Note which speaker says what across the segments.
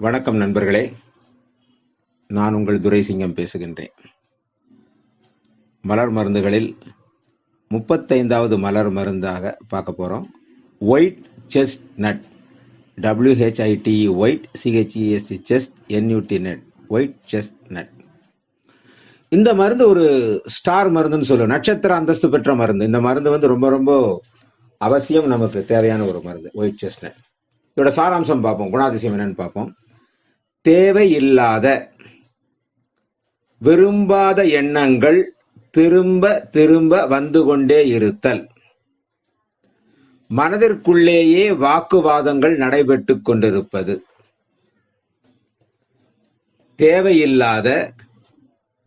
Speaker 1: வணக்கம் நண்பர்களே. நான் உங்கள் துரைசிங்கம் பேசுகின்றேன். மலர் மருந்துகளில் முப்பத்தைந்தாவது மலர் மருந்தாக பார்க்க போகிறோம் white chestnut W H I T white C H E S T chest N U T nut white chestnut இந்த மருந்து ஒரு ஸ்டார் மருந்துன்னு சொல்லுவோம். நட்சத்திர அந்தஸ்து பெற்ற மருந்து. இந்த மருந்து வந்து ரொம்ப ரொம்ப அவசியம் நமக்கு தேவையான ஒரு மருந்து. ஒயிட் செஸ்ட் நட் இதோட சாராம்சம் பார்ப்போம். குணாதிசயம் என்னன்னு பார்ப்போம். தேவையில்லாத விரும்பாத எண்ணங்கள் திரும்ப திரும்ப வந்து கொண்டே இருத்தல். மனதிற்குள்ளேயே வாக்குவாதங்கள் நடைபெற்று கொண்டிருப்பது. தேவையில்லாத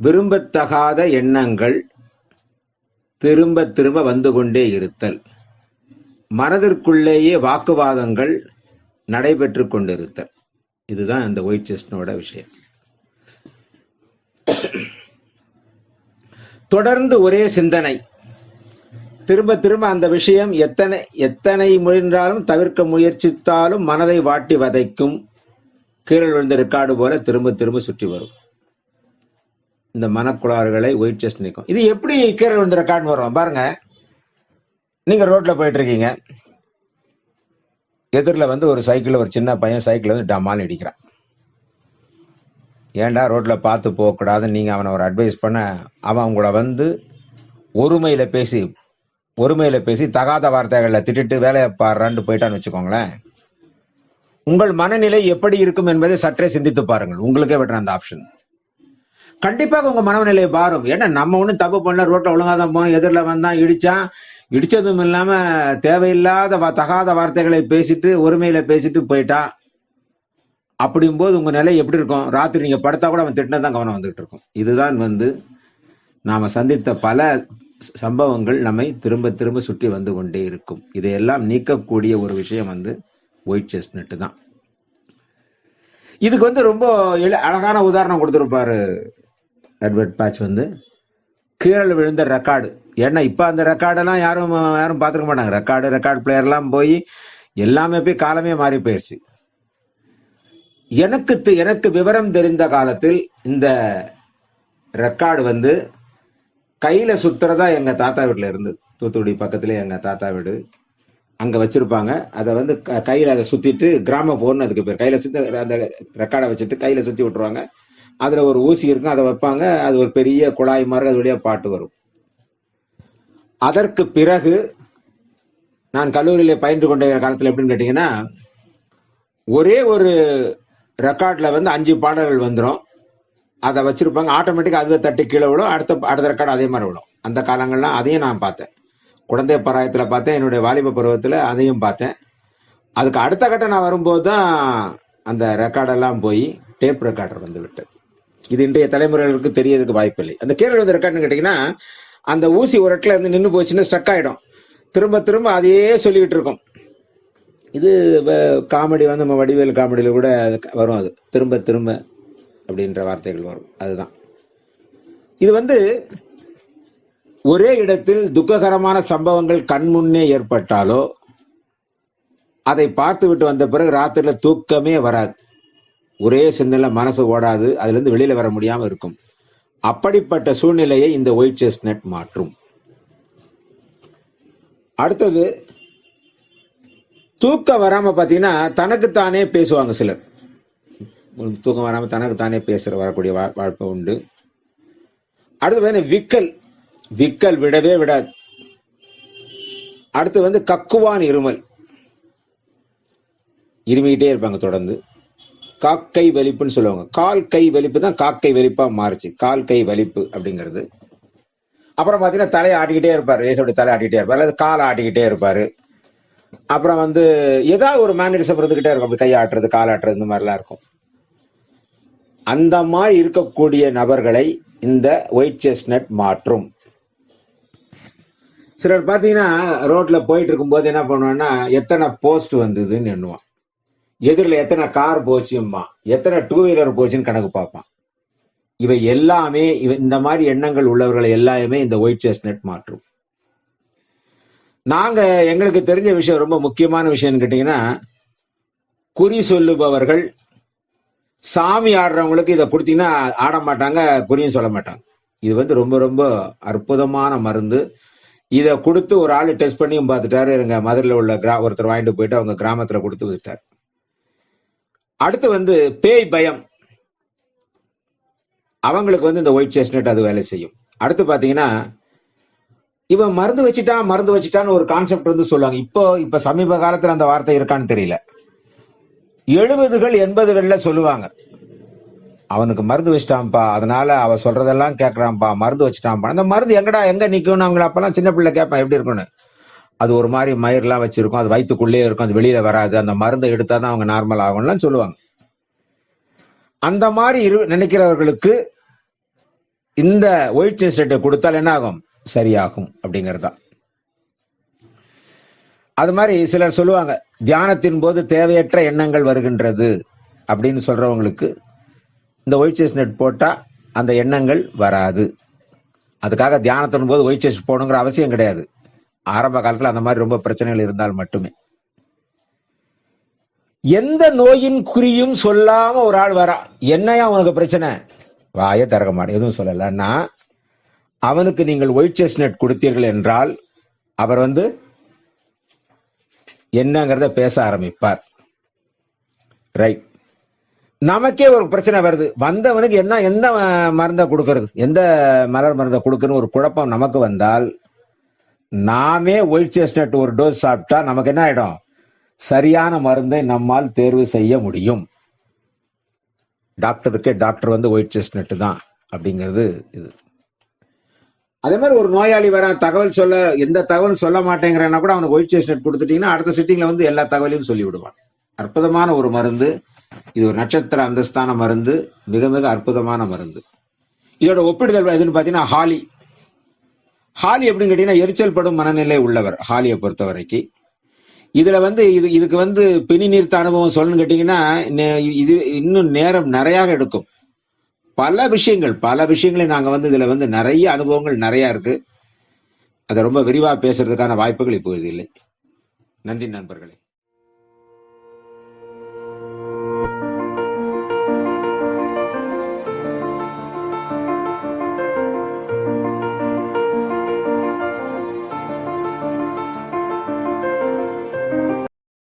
Speaker 1: விரும்பத்தகாத எண்ணங்கள் திரும்ப திரும்ப வந்து கொண்டே இருத்தல். மனதிற்குள்ளேயே வாக்குவாதங்கள் நடைபெற்று கொண்டிருத்தல். இதுதான் அந்த ஒயிட் செஸ்டனோட விஷயம். தொடர்ந்து ஒரே சிந்தனை. திரும்ப திரும்ப அந்த விஷயம் எத்தனை எத்தனை முயன்றாலும் தவிர்க்க முயற்சித்தாலும் மனதை வாட்டி வதைக்கும். கீழே விழுந்த ரெக்கார்டு போல திரும்ப திரும்ப சுற்றி வரும். இந்த மனக்குளாறுகளை ஒயிட் செஸ்ட் நிற்கும் இது எப்படி கீழே விழுந்த ரெக்கார்டு வரும் பாருங்க. நீங்க ரோட்ல போயிட்டு இருக்கீங்க. எதிரில் வந்து ஒரு சைக்கிளில் ஒரு சின்ன பையன் சைக்கிள் வந்து டமால் இடிக்கிறான். ஏன்டா ரோட்டில் பார்த்து போகக்கூடாதுன்னு நீங்க அவனை ஒரு அட்வைஸ் பண்ண அவன் உங்களை வந்து ஒருமையில பேசி ஒருமையில பேசி தகாத வார்த்தைகளில் திட்டிட்டு வேலையை பாடுறான்னு போயிட்டான்னு வச்சுக்கோங்களேன். உங்கள் மனநிலை எப்படி இருக்கும் என்பதை சற்றே சிந்தித்து பாருங்கள். உங்களுக்கே விட்டுறேன் அந்த ஆப்ஷன் கண்டிப்பாக உங்க மனநிலை பாரும் ஏன்னா நம்ம ஒன்றும் தப்பு பண்ணல. ரோட்டில் ஒழுங்காக தான் போனோம். எதிரில் வந்தான் இடிச்சான். இடிச்சதும் இல்லாம தேவையில்லாத தகாத வார்த்தைகளை பேசிட்டு ஒருமையில பேசிட்டு போயிட்டான். அப்படிங்கும்போது உங்க நிலை எப்படி இருக்கும்? ராத்திரி நீங்க படுத்தா கூட அவன் திட்டினதான் கவனம் வந்துகிட்டு இருக்கும். இதுதான் வந்து நாம சந்தித்த பல சம்பவங்கள் நம்மை திரும்ப திரும்ப சுற்றி வந்து கொண்டே இருக்கும். இதையெல்லாம் நீக்கக்கூடிய ஒரு விஷயம் வந்து ஒயிட் செஸ்னட் தான். இதுக்கு வந்து ரொம்ப அழகான உதாரணம் கொடுத்துருப்பாரு எட்வர்ட் பேட்ச் வந்து. கீழே விழுந்த ரெக்கார்டு ஏன்னா இப்ப அந்த ரெக்கார்டெல்லாம் யாரும் யாரும் பார்த்துருக்க மாட்டாங்க. ரெக்கார்டு ரெக்கார்டு பிளேயர்லாம் போய் எல்லாமே போய் காலமே மாறி போயிடுச்சு எனக்கு எனக்கு விவரம் தெரிந்த காலத்தில் இந்த ரெக்கார்டு வந்து கையில சுத்துறதா எங்க தாத்தா வீட்டுல இருந்தது. தூத்துக்குடி பக்கத்துல எங்க தாத்தா வீடு. அங்க வச்சிருப்பாங்க. அதை வந்து க- கையில அதை சுத்திட்டு கிராம போன்னு அதுக்கு பேர். கையில சுத்தி அந்த ரெக்கார்டை வச்சுட்டு கையில சுத்தி விட்டுருவாங்க. அதுல ஒரு ஊசி இருக்கும் அதை வைப்பாங்க. அது ஒரு பெரிய குழாய் மாதிரி அது வழியா பாட்டு வரும். அதற்கு பிறகு நான் கல்லூரியில பயின்று கொண்ட காலத்துல எப்படின்னு கேட்டீங்கன்னா ஒரே ஒரு ரெக்கார்ட்ல வந்து அஞ்சு பாடல்கள் வந்துடும் அதை வச்சிருப்பாங்க. ஆட்டோமேட்டிக்கா அதுவே தட்டி கீழே விடும் அடுத்த அடுத்த ரெக்கார்டு அதே மாதிரி விடும் அந்த காலங்கள்லாம் அதையும் நான் பார்த்தேன். குழந்தை பராயத்தில் பார்த்தேன். என்னுடைய வாலிப பருவத்தில் அதையும் பார்த்தேன். அதுக்கு அடுத்த கட்டம் நான் வரும்போது தான் அந்த ரெக்கார்டெல்லாம் போய் டேப் ரெக்கார்டர் வந்து விட்டது. இது இன்றைய தலைமுறைகளுக்கு தெரியறதுக்கு வாய்ப்பில்லை. அந்த கேரள வந்து ரெக்கார்டுன்னு கேட்டீங்கன்னா அந்த ஊசி ஒரு இடத்துல இருந்து நின்று போச்சுன்னா ஸ்டக் ஆயிடும். திரும்ப திரும்ப அதையே சொல்லிக்கிட்டு இருக்கும். இது காமெடி வந்து நம்ம வடிவேல் காமெடியில கூட வரும் அது. திரும்ப திரும்ப அப்படின்ற வார்த்தைகள் வரும். அதுதான். இது வந்து ஒரே இடத்தில் துக்ககரமான சம்பவங்கள் கண்முன்னே ஏற்பட்டாலோ அதை பார்த்து விட்டு வந்த பிறகு ராத்திரில தூக்கமே வராது. ஒரே சிந்தனை மனசு ஓடாது அதுலேருந்து வெளியில் வர முடியாமல் இருக்கும். அப்படிப்பட்ட சூழ்நிலையை இந்த ஒயிட் செஸ்னட் மாற்றும். அடுத்தது தூக்கம் வராம பார்த்தீங்கன்னா தனக்குத்தானே பேசுவாங்க சிலர். தூக்கம் வராமல் தனக்குத்தானே பேசுகிற வரக்கூடிய வா- வாழ்க்கை உண்டு. அடுத்து பார்த்தீங்கன்னா விக்கல். விக்கல் விடவே விடாது. அடுத்து வந்து கக்குவான் இருமல். இருமிக்கிட்டே இருப்பாங்க தொடர்ந்து. காக்கை வலிப்புன்னு சொல்லுவாங்க. கால் கை வலிப்பு தான் காக்கை வலிப்பா மாறுச்சு. கால் கை வலிப்பு அப்படிங்கிறது. அப்புறம் பார்த்தீங்கன்னா தலையை ஆட்டிக்கிட்டே இருப்பார். ஏசோட தலை ஆட்டிக்கிட்டே இருப்பார். அல்லது காலை ஆட்டிக்கிட்டே இருப்பார். அப்புறம் வந்து ஏதாவது ஒரு மேனரிசம் இருந்துக்கிட்டே இருக்கும். அப்படி கை ஆட்டுறது கால் ஆட்டுறது இந்த மாதிரிலாம் இருக்கும். அந்த மாதிரி இருக்கக்கூடிய நபர்களை இந்த ஒயிட் செஸ்ட்நட் மாற்றும். சிலர் பார்த்தீங்கன்னா ரோட்ல போயிட்டு இருக்கும்போது என்ன பண்ணுவான்னா எத்தனை போஸ்ட் வந்ததுன்னு எண்ணுவான். எதிரில் எத்தனை கார் போச்சும்மா எத்தனை டூ வீலர் போச்சுன்னு கணக்கு பார்ப்பான். இவை எல்லாமே இவ இந்த மாதிரி எண்ணங்கள் உள்ளவர்களை எல்லாமே இந்த ஒயிட் செஸ்னட் மாற்றும். நாங்க எங்களுக்கு தெரிஞ்ச விஷயம் ரொம்ப முக்கியமான விஷயம்னு கேட்டீங்கன்னா குறி சொல்லுபவர்கள் சாமி ஆடுறவங்களுக்கு இதை கொடுத்தீங்கன்னா ஆட மாட்டாங்க குறியும் சொல்ல மாட்டாங்க. இது வந்து ரொம்ப ரொம்ப அற்புதமான மருந்து. இதை கொடுத்து ஒரு ஆள் டெஸ்ட் பண்ணியும் பார்த்துட்டாரு. எங்க மதுரையில் உள்ள கிரா ஒருத்தர் வாங்கிட்டு போயிட்டு அவங்க கிராமத்தில் கொடுத்து விட்டார் அடுத்து வந்து பேய் பயம். அவங்களுக்கு வந்து இந்த ஒயிட் செஸ்னட் அது வேலை செய்யும். அடுத்து பாத்தீங்கன்னா இவன் மருந்து வச்சுட்டான் மருந்து வச்சுட்டான்னு ஒரு கான்செப்ட் வந்து சொல்லுவாங்க. இப்போ இப்ப சமீப காலத்துல அந்த வார்த்தை இருக்கான்னு தெரியல. எழுபதுகள் எண்பதுகள்ல சொல்லுவாங்க. அவனுக்கு மருந்து வச்சிட்டான்ப்பா அதனால அவ சொல்றதெல்லாம் கேட்கறான்ப்பா மருந்து வச்சுட்டான்ப்பா. அந்த மருந்து எங்கடா எங்க நிக்கணும் அவங்கள அப்பெல்லாம் சின்ன பிள்ளை கேட்பான் எப்படி இருக்கும்னு. அது ஒரு மாதிரி மயிர்லாம் வச்சிருக்கும். அது வயிற்றுக்குள்ளேயே இருக்கும். அது வெளியில வராது. அந்த மருந்தை எடுத்தா தான் அவங்க நார்மல் ஆகும்லாம் சொல்லுவாங்க. அந்த மாதிரி இரு நினைக்கிறவர்களுக்கு இந்த ஒயிட் செட்டை கொடுத்தால் என்ன ஆகும் சரியாகும் அப்படிங்கிறது தான் அது மாதிரி சிலர் சொல்லுவாங்க தியானத்தின் போது தேவையற்ற எண்ணங்கள் வருகின்றது அப்படின்னு சொல்றவங்களுக்கு இந்த ஒயிட் செஸ் நெட் போட்டா அந்த எண்ணங்கள் வராது. அதுக்காக தியானத்தின் போது ஒயிட் செஸ் போடணுங்கிற அவசியம் கிடையாது. ஆரம்ப காலத்துல அந்த மாதிரி ரொம்ப பிரச்சனைகள் இருந்தால் மட்டுமே. எந்த நோயின் குறியும் சொல்லாம ஒரு ஆள் வரா என்னையா உனக்கு பிரச்சனை? வாயே திறக்க மாட்டேன் எதுவும் சொல்லலன்னா அவனுக்கு நீங்கள் ஒயிட் செஸ் கொடுத்தீர்கள் என்றால் அவர் வந்து என்னங்கிறத பேச ஆரம்பிப்பார். ரைட் நமக்கே ஒரு பிரச்சனை வருது. வந்தவனுக்கு என்ன எந்த மருந்தை கொடுக்கறது? எந்த மலர் மருந்தை கொடுக்கணும் ஒரு குழப்பம் நமக்கு வந்தால் நாமே ஒயிட் செஸ்னட் ஒரு டோஸ் சாப்பிட்டா நமக்கு என்ன ஆயிடும்? சரியான மருந்தை நம்மால் தேர்வு செய்ய முடியும். டாக்டருக்கு டாக்டர் வந்து ஒயிட் செஸ்னட் தான் அப்படிங்கிறது இது. அதே மாதிரி ஒரு நோயாளி வர தகவல் சொல்ல எந்த தகவல் சொல்ல மாட்டேங்கிறனா கூட அவனுக்கு ஒயிட் செஸ்னட் கொடுத்துட்டீங்கன்னா அடுத்த சிட்டிங்ல வந்து எல்லா தகவலையும் சொல்லி விடுவான் அற்புதமான ஒரு மருந்து. இது ஒரு நட்சத்திர அந்தஸ்தான மருந்து. மிக மிக அற்புதமான மருந்து. இதோட ஒப்பிடுதல் எதுன்னு பார்த்தீங்கன்னா ஹாலி. ஹாலி எப்படின்னு கேட்டீங்கன்னா எரிச்சல் படும் மனநிலை உள்ளவர் ஹாலியை பொறுத்த வரைக்கும் இதுல வந்து இது இதுக்கு வந்து பிணி நீர்த்த அனுபவம் சொல்லணும்னு கேட்டீங்கன்னா இது இன்னும் நேரம் நிறைய எடுக்கும். பல விஷயங்கள் பல விஷயங்களை நாங்க வந்து இதுல வந்து நிறைய அனுபவங்கள் நிறைய இருக்கு. அதை ரொம்ப விரிவாக பேசுறதுக்கான வாய்ப்புகள் இப்போது இல்லை. நன்றி நண்பர்களே.